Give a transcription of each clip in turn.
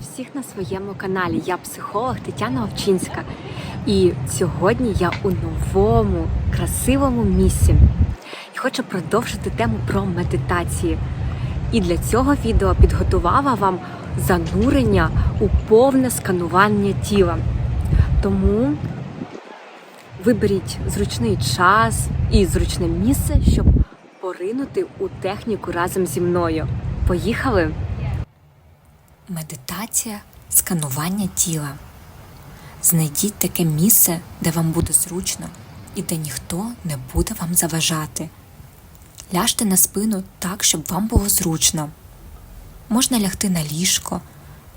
Всіх на своєму каналі. Я психолог Тетяна Овчинська. І сьогодні я у новому красивому місці. І хочу продовжити тему про медитації. І для цього відео підготувала вам занурення у повне сканування тіла. Тому виберіть зручний час і зручне місце, щоб поринути у техніку разом зі мною. Поїхали! Медитація сканування тіла. Знайдіть таке місце, де вам буде зручно і де ніхто не буде вам заважати. Ляжте на спину так, щоб вам було зручно. Можна лягти на ліжко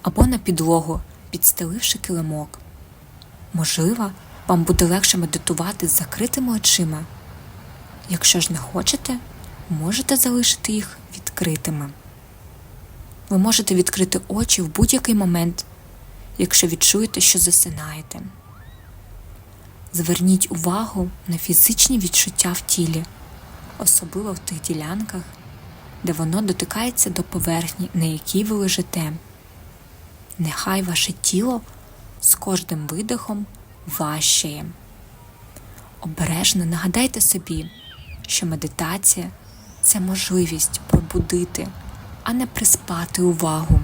або на підлогу, підстеливши килимок. Можливо, вам буде легше медитувати з закритими очима. Якщо ж не хочете, можете залишити їх відкритими. Ви можете відкрити очі в будь-який момент, якщо відчуєте, що засинаєте. Зверніть увагу на фізичні відчуття в тілі, особливо в тих ділянках, де воно дотикається до поверхні, на якій ви лежите. Нехай ваше тіло з кожним видихом важчає. Обережно нагадайте собі, що медитація це можливість пробудити а не приспати увагу.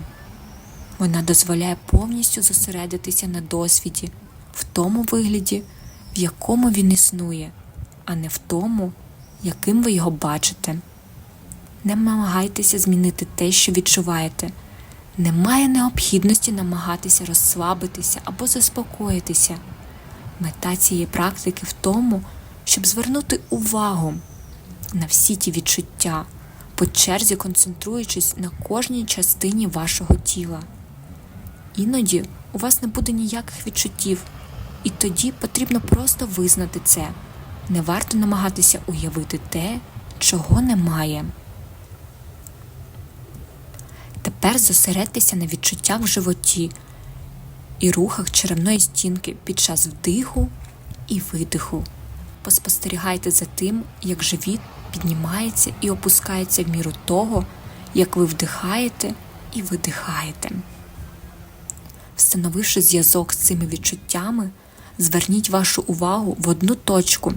Вона дозволяє повністю зосередитися на досвіді в тому вигляді, в якому він існує, а не в тому, яким ви його бачите. Намагайтеся змінити те, що відчуваєте. Немає необхідності намагатися розслабитися або заспокоїтися. Мета цієї практики в тому, щоб звернути увагу на всі ті відчуття по черзі концентруючись на кожній частині вашого тіла. Іноді у вас не буде ніяких відчуттів, і тоді потрібно просто визнати це. Не варто намагатися уявити те, чого немає. Тепер зосередьтеся на відчуттях в животі і рухах черевної стінки під час вдиху і видиху. Поспостерігайте за тим, як живіт піднімається і опускається в міру того, як ви вдихаєте і видихаєте. Встановивши зв'язок з цими відчуттями, зверніть вашу увагу в одну точку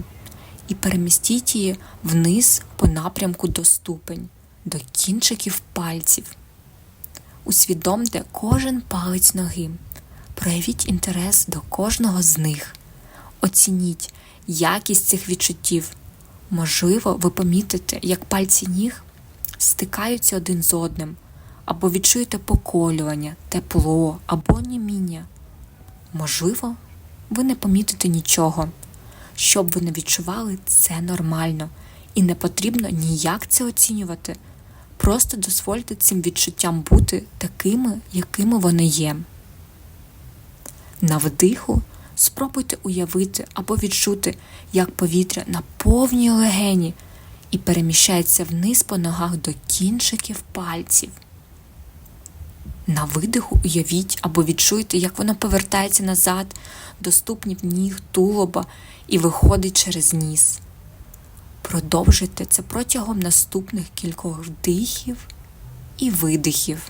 і перемістіть її вниз по напрямку до ступень, до кінчиків пальців. Усвідомте кожен палець ноги, проявіть інтерес до кожного з них, оцініть якість цих відчуттів. Можливо, ви помітите, як пальці ніг стикаються один з одним, або відчуєте поколювання, тепло або німіння. Можливо, ви не помітите нічого. Щоб ви не відчували, це нормально, і не потрібно ніяк це оцінювати. Просто дозвольте цим відчуттям бути такими, якими вони є. На вдиху Спробуйте уявити або відчути, як повітря наповнює легені і переміщається вниз по ногах до кінчиків пальців. На видиху уявіть або відчуйте, як воно повертається назад до ступнів ніг, тулоба і виходить через ніс. Продовжуйте це протягом наступних кількох вдихів і видихів.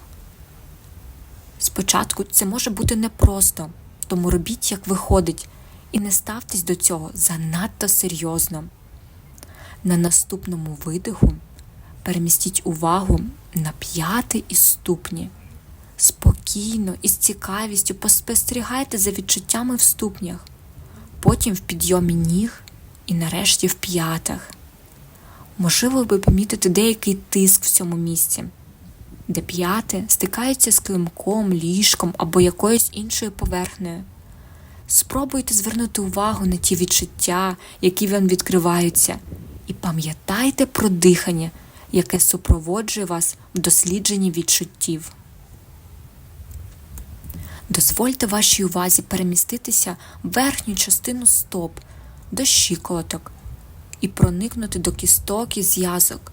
Спочатку це може бути непросто тому робіть, як виходить, і не ставтесь до цього занадто серйозно. На наступному видиху перемістіть увагу на п'яти і ступні. Спокійно і з цікавістю поспостерігайте за відчуттями в ступнях, потім в підйомі ніг і нарешті в п'ятах. Можливо, ви помітите деякий тиск в цьому місці, де п'яти стикаються з климком, ліжком або якоюсь іншою поверхнею. Спробуйте звернути увагу на ті відчуття, які вам відкриваються, і пам'ятайте про дихання, яке супроводжує вас в дослідженні відчуттів. Дозвольте вашій увазі переміститися в верхню частину стоп до щиколоток і проникнути до кісток і зв'язок.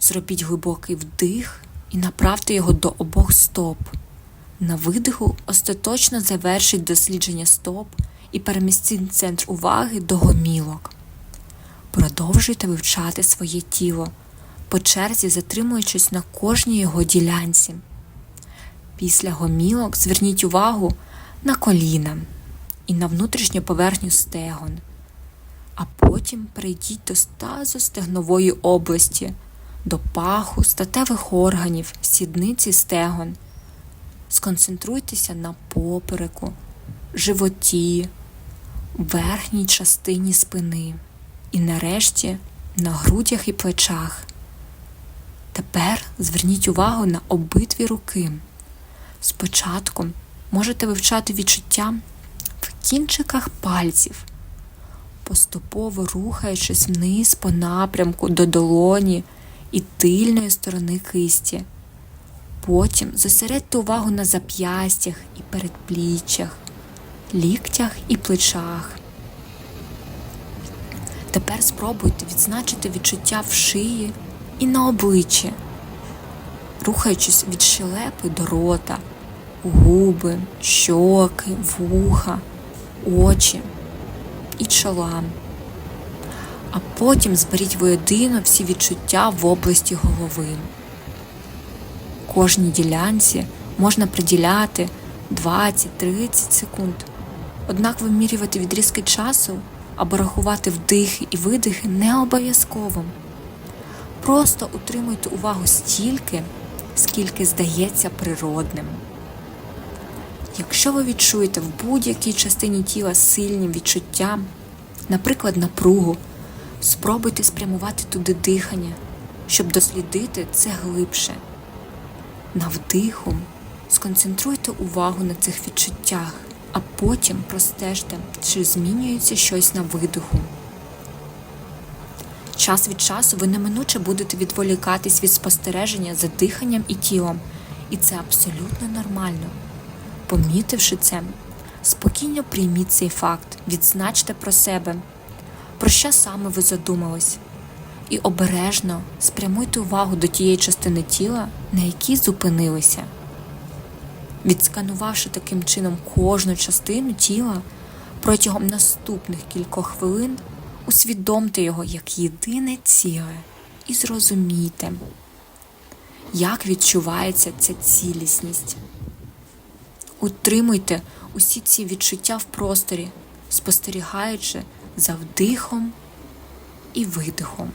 Зробіть глибокий вдих і направте його до обох стоп. На видиху остаточно завершить дослідження стоп і перемістіть центр уваги до гомілок. Продовжуйте вивчати своє тіло, по черзі затримуючись на кожній його ділянці. Після гомілок зверніть увагу на коліна і на внутрішню поверхню стегон, а потім перейдіть до тазостегнової області, до паху, статевих органів, сідниці стегон. Сконцентруйтеся на попереку, животі, верхній частині спини і нарешті на грудях і плечах. Тепер зверніть увагу на обидві руки. Спочатку можете вивчати відчуття в кінчиках пальців, поступово рухаючись вниз по напрямку до долоні і тильної сторони кисті. Потім зосередьте увагу на зап'ястях і передпліччях, ліктях і плечах. Тепер спробуйте відзначити відчуття в шиї і на обличчі, рухаючись від щелепи до рота, губи, щоки, вуха, очі і чола. А потім зберіть воєдино всі відчуття в області голови. Кожній ділянці можна приділяти 20-30 секунд. Однак вимірювати відрізки часу або рахувати вдихи і видихи не обов'язково. Просто утримуйте увагу стільки, скільки здається природним. Якщо ви відчуєте в будь-якій частині тіла сильні відчуття, наприклад, напругу, спробуйте спрямувати туди дихання, щоб дослідити це глибше. На вдиху сконцентруйте увагу на цих відчуттях, а потім простежте, чи змінюється щось на видиху. Час від часу ви неминуче будете відволікатись від спостереження за диханням і тілом, і це абсолютно нормально. Помітивши це, спокійно прийміть цей факт, відзначте про себе, про що саме ви задумались, і обережно спрямуйте увагу до тієї частини тіла, на якій зупинилися. Відсканувавши таким чином кожну частину тіла протягом наступних кількох хвилин, усвідомте його як єдине ціле і зрозумійте, як відчувається ця цілісність. Утримуйте усі ці відчуття в просторі, спостерігаючи за вдихом і видихом.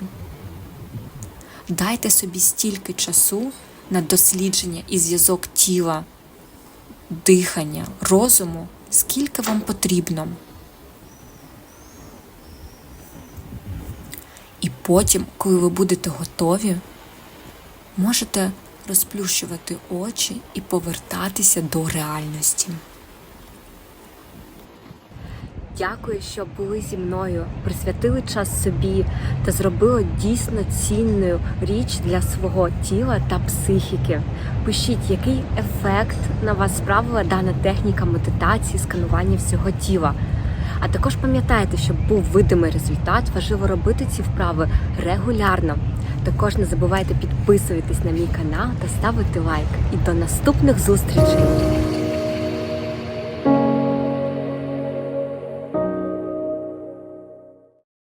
Дайте собі стільки часу на дослідження і зв'язок тіла, дихання, розуму, скільки вам потрібно. І потім, коли ви будете готові, можете розплющувати очі і повертатися до реальності. Дякую, що були зі мною, присвятили час собі та зробили дійсно цінну річ для свого тіла та психіки. Пишіть, який ефект на вас справила дана техніка медитації, сканування всього тіла. А також пам'ятайте, щоб був видимий результат, важливо робити ці вправи регулярно. Також не забувайте підписуватись на мій канал та ставити лайк. І до наступних зустрічей!